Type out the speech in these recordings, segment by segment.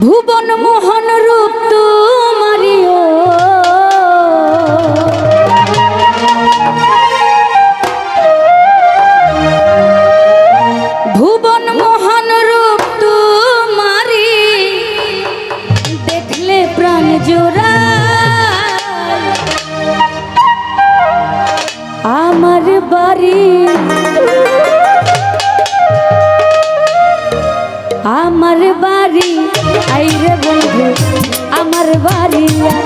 ভুবন মোহন রূপ তোমারিও ভুবন মোহন রূপ তোমারি দেখলে প্রাণ জোড়া। আমার বাড়ি। আমার বাড়ি। আইরে বন্ধু আমার বাড়িয়া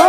ও।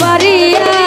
বাড়িয়া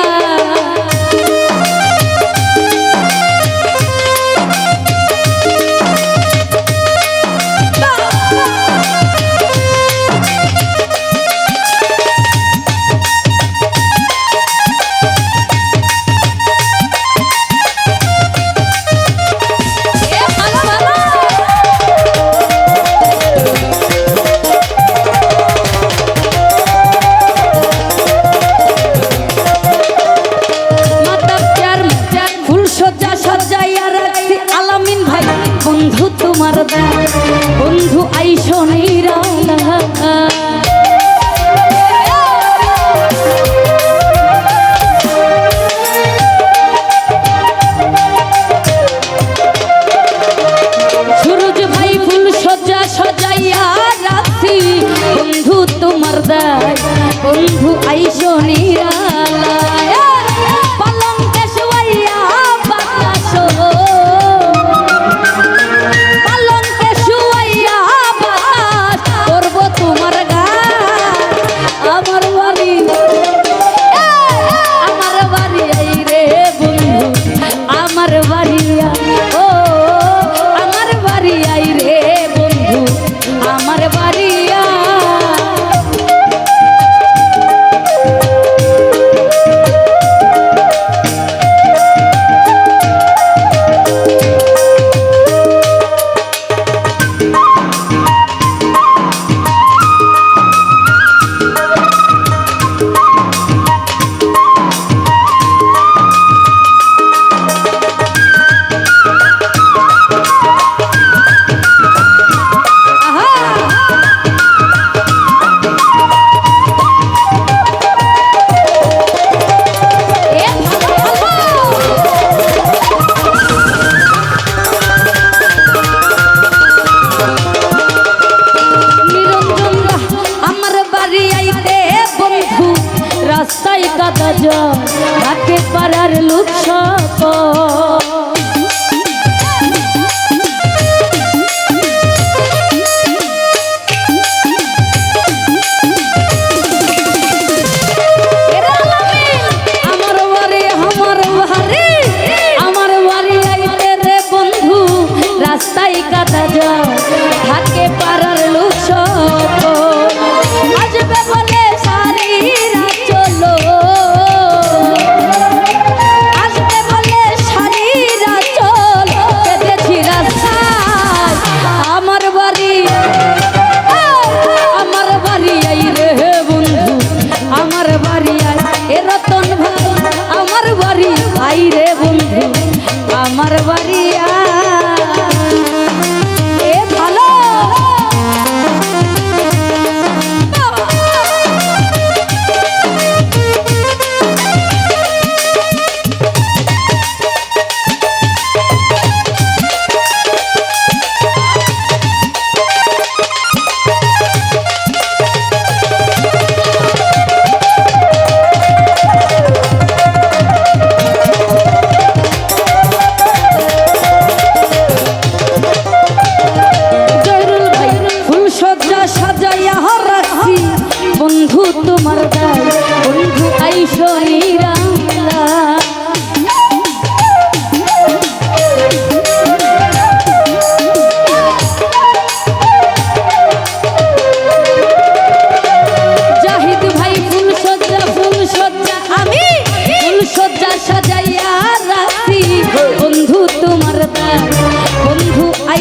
বন্ধু তোমার দেখ বন্ধু আইসো নেইরা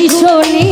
পিছনে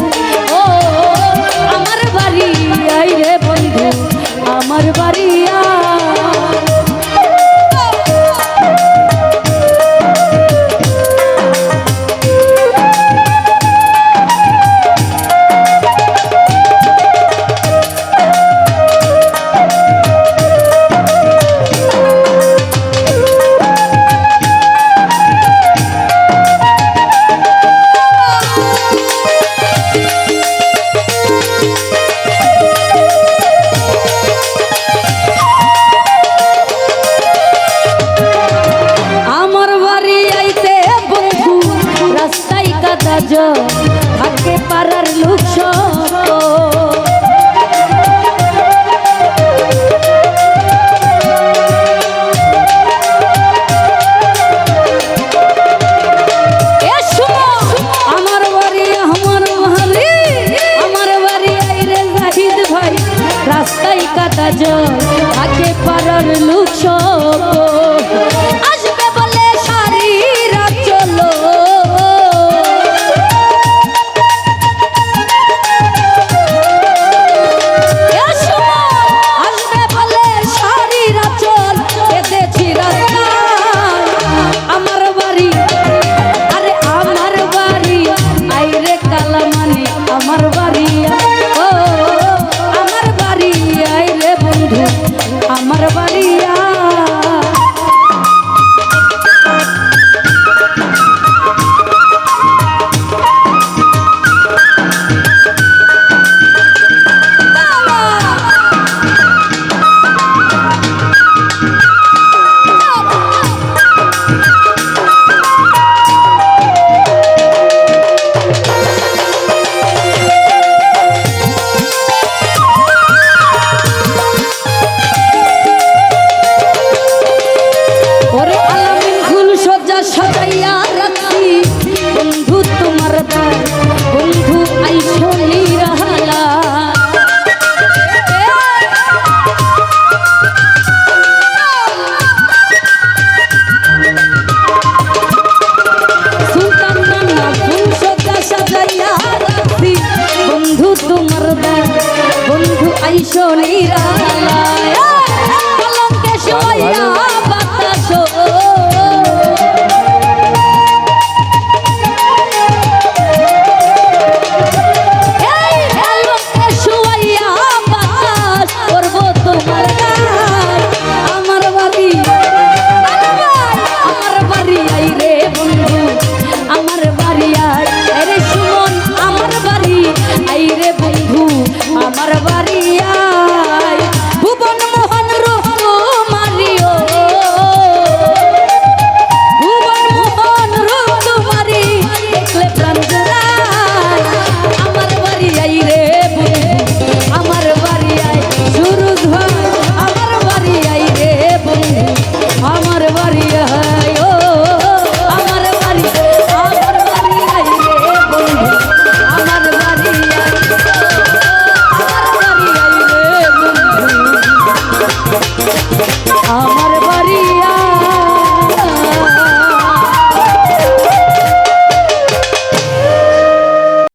পারার লোক ডাকলা মানে আমার বা